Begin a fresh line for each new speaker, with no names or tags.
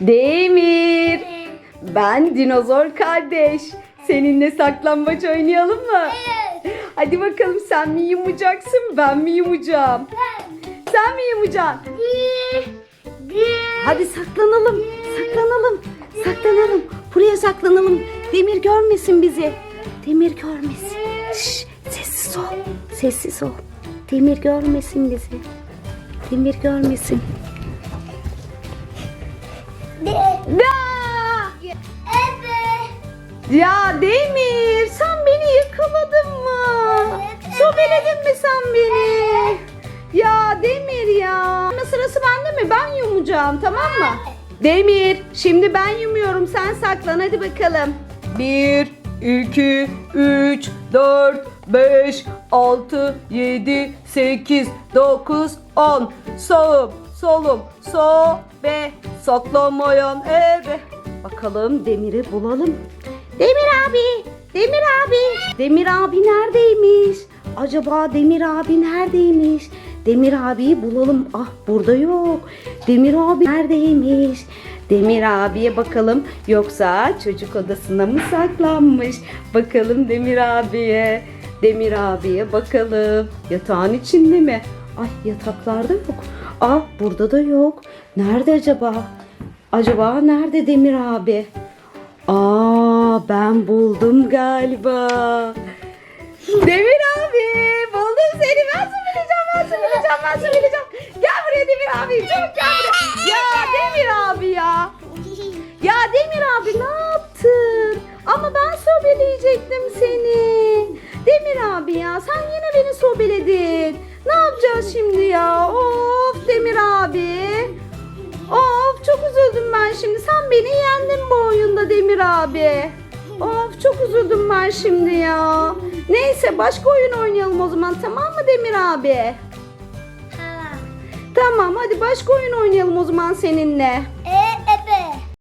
Demir. Ben dinozor kardeş. Seninle saklambaç oynayalım mı?
Evet.
Hadi bakalım sen mi yumucaksın ben mi yumacağım? Sen mi
bir.
Hadi saklanalım. Saklanalım. Saklanalım. Buraya saklanalım. Demir görmesin bizi. Demir görmesin. Şş, sessiz ol. Sessiz ol. Demir görmesin bizi. Demir görmesin. Da!
Evet.
Ya Demir sen beni yakaladın mı?
Evet.
Sobeledin mi sen beni? Ya Demir ya. Ama sırası bende mi? Ben yumacağım tamam mı? Demir şimdi ben yumuyorum sen saklan hadi bakalım. 1, 2, 3, 4, 5, 6, 7, 8, 9, 10. Sağım, solum, sobe, saklamayan ebe. Bakalım Demir'i bulalım. Demir abi, Demir abi. Demir abi neredeymiş? Acaba Demir abi neredeymiş? Demir abiyi bulalım. Ah burada yok. Demir abi neredeymiş? Demir abiye bakalım. Yoksa çocuk odasına mı saklanmış? Bakalım Demir abiye. Demir abiye bakalım. Yatağın içinde mi? Ay yataklarda yok. Ah burada da yok. Nerede acaba? Acaba nerede Demir abi? Aa ben buldum galiba. Demir abi buldum seni ben söyleyeceğim ben söyleyeceğim ben söyleyeceğim. Gel buraya Demir abi çabuk gel buraya. Ya Demir abi ya. Ya Demir abi ne abi ya sen yine beni sobeledin. Ne yapacağız şimdi ya? Of Demir abi. Of çok üzüldüm ben şimdi. Sen beni yendin bu oyunda Demir abi. Of çok üzüldüm ben şimdi ya. Neyse başka oyun oynayalım o zaman tamam mı Demir abi?
Tamam.
Tamam hadi başka oyun oynayalım o zaman seninle.